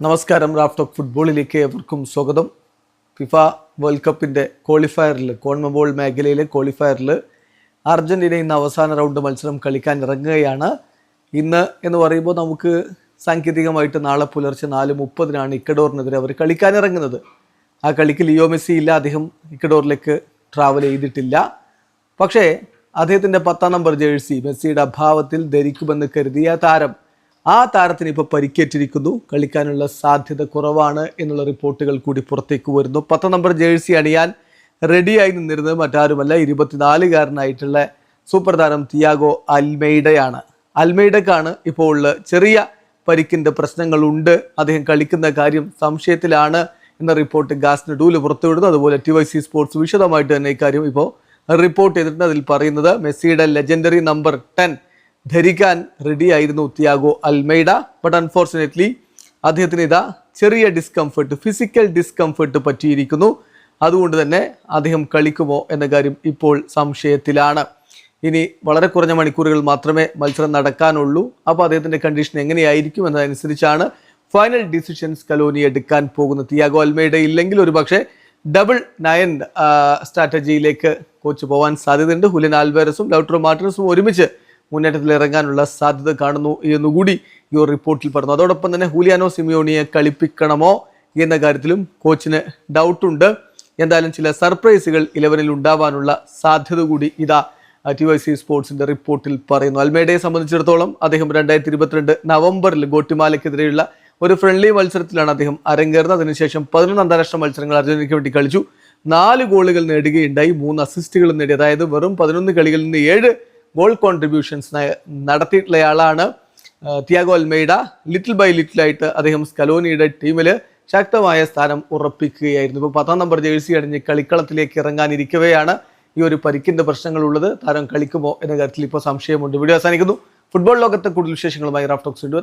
നമസ്കാരം റാഫ്റ്റോക്ക് ഫുട്ബോളിലേക്ക് ഏവർക്കും സ്വാഗതം. ഫിഫ വേൾഡ് കപ്പിന്റെ ക്വാളിഫയറിൽ കോൺമബോൾ മേഖലയിലെ ക്വാളിഫയറിൽ അർജന്റീന ഇന്ന് അവസാന റൗണ്ട് മത്സരം കളിക്കാൻ ഇറങ്ങുകയാണ്. ഇന്ന് എന്ന് പറയുമ്പോൾ നമുക്ക് സാങ്കേതികമായിട്ട് നാളെ പുലർച്ചെ നാല് മുപ്പതിനാണ് ഇക്കഡോറിനെതിരെ അവർ കളിക്കാൻ ഇറങ്ങുന്നത്. ആ കളിക്ക് ലിയോ മെസ്സി ഇല്ല അദ്ദേഹം ഇക്കഡോറിലേക്ക് ട്രാവൽ ചെയ്തിട്ടില്ല. പക്ഷേ അദ്ദേഹത്തിന്റെ പത്താം നമ്പർ ജേഴ്സി മെസ്സിയുടെ അഭാവത്തിൽ ധരിക്കുമെന്ന് കരുതിയ താരം ആ താരത്തിന് ഇപ്പോൾ പരിക്കേറ്റിരിക്കുന്നു. കളിക്കാനുള്ള സാധ്യത കുറവാണ് എന്നുള്ള റിപ്പോർട്ടുകൾ കൂടി പുറത്തേക്ക് വരുന്നു. പത്ത് നമ്പർ ജേഴ്സി അണിയാൻ റെഡിയായി നിന്നിരുന്നത് മറ്റാരുമല്ല ഇരുപത്തിനാലുകാരനായിട്ടുള്ള സൂപ്പർ താരം തിയാഗോ അൽമെയ്ഡയാണ്. അൽമെയ്ഡക്കാണ് ഇപ്പോൾ ചെറിയ പരിക്കിന്റെ പ്രശ്നങ്ങളുണ്ട്. അദ്ദേഹം കളിക്കുന്ന കാര്യം സംശയത്തിലാണ് എന്ന റിപ്പോർട്ട് ഗാസ് ഡൂൽ പുറത്തുവിടുന്നു. അതുപോലെ ടി വൈ സി സ്പോർട്സ് വിശദമായിട്ട് തന്നെ ഇക്കാര്യം ഇപ്പോൾ റിപ്പോർട്ട് ചെയ്തിട്ടുണ്ട്. അതിൽ പറയുന്നത് മെസ്സിയുടെ ലെജൻഡറി നമ്പർ ടെൻ ധരിക്കാൻ റെഡിയായിരുന്നു തിയാഗോ അൽമൈഡ. ബട്ട് അൺഫോർച്ചുനേറ്റ്ലി അദ്ദേഹത്തിന് ഇതാ ചെറിയ ഡിസ്കംഫർട്ട് ഫിസിക്കൽ ഡിസ്കംഫർട്ട് പറ്റിയിരിക്കുന്നു. അതുകൊണ്ട് തന്നെ അദ്ദേഹം കളിക്കുമോ എന്ന കാര്യം ഇപ്പോൾ സംശയത്തിലാണ്. ഇനി വളരെ കുറഞ്ഞ മണിക്കൂറുകൾ മാത്രമേ മത്സരം നടക്കാനുള്ളൂ. അപ്പോൾ അദ്ദേഹത്തിന്റെ കണ്ടീഷൻ എങ്ങനെയായിരിക്കും എന്നതനുസരിച്ചാണ് ഫൈനൽ ഡിസിഷൻസ് കലോനി എടുക്കാൻ പോകുന്ന തിയാഗോ അൽമേഡ ഇല്ലെങ്കിൽ ഒരു പക്ഷേ ഡബിൾ നയൻ സ്ട്രാറ്റജിയിലേക്ക് കോച്ച് പോകാൻ സാധ്യതയുണ്ട്. ഹുലിൻ ആൽവേരസും ലൗട്രോ മാർട്ടിനസും ഒരുമിച്ച് മുന്നേറ്റത്തിൽ ഇറങ്ങാനുള്ള സാധ്യത കാണുന്നു എന്നുകൂടി ഈ റിപ്പോർട്ടിൽ പറഞ്ഞു. അതോടൊപ്പം തന്നെ ഹൂലിയാനോ സിമിയോണിയെ കളിപ്പിക്കണമോ എന്ന കാര്യത്തിലും കോച്ചിന് ഡൗട്ടുണ്ട്. എന്തായാലും ചില സർപ്രൈസുകൾ ഇലവനിൽ ഉണ്ടാവാനുള്ള സാധ്യത കൂടി ഇതാ ടി വൈ സി സ്പോർട്സിന്റെ റിപ്പോർട്ടിൽ പറയുന്നു. അൽമേഡയെ സംബന്ധിച്ചിടത്തോളം അദ്ദേഹം രണ്ടായിരത്തി ഇരുപത്തിരണ്ട് നവംബറിൽ ഗോട്ടിമാലയ്ക്കെതിരെയുള്ള ഒരു ഫ്രണ്ട്ലി മത്സരത്തിലാണ് അദ്ദേഹം അരങ്ങേറുന്നത്. അതിനുശേഷം പതിനൊന്ന് അന്താരാഷ്ട്ര മത്സരങ്ങൾ അർജന്റീനയ്ക്ക് വേണ്ടി കളിച്ചു. നാല് ഗോളുകൾ നേടുകയുണ്ടായി മൂന്ന് അസിസ്റ്റുകളും നേടി. അതായത് വെറും പതിനൊന്ന് കളികളിൽ നിന്ന് ഏഴ് goal contributions നടത്തിയിട്ടുള്ളയാളാണ് Thiago Almada. Little by little ആയിട്ട് അദ്ദേഹം സ്കലോനിയുടെ ടീമിൽ ശക്തമായ സ്ഥാനം ഉറപ്പിക്കുകയായിരുന്നു. ഇപ്പോൾ പത്താം നമ്പർ ജേഴ്സി അണിഞ്ഞ് കളിക്കളത്തിലേക്ക് ഇറങ്ങാനിരിക്കവെയാണ് ഈ ഒരു പരിക്കിന്റെ പ്രശ്നങ്ങളുള്ളത്. താരം കളിക്കുമോ എന്ന കാര്യത്തിൽ ഇപ്പോൾ സംശയമുണ്ട്. വീഡിയോ അവസാനിക്കുന്നു. ഫുട്ബോൾ ലോകത്തെ കൂടുതൽ വിശേഷങ്ങളുമായി റാഫ്റ്റോക്സ് വീണ്ടും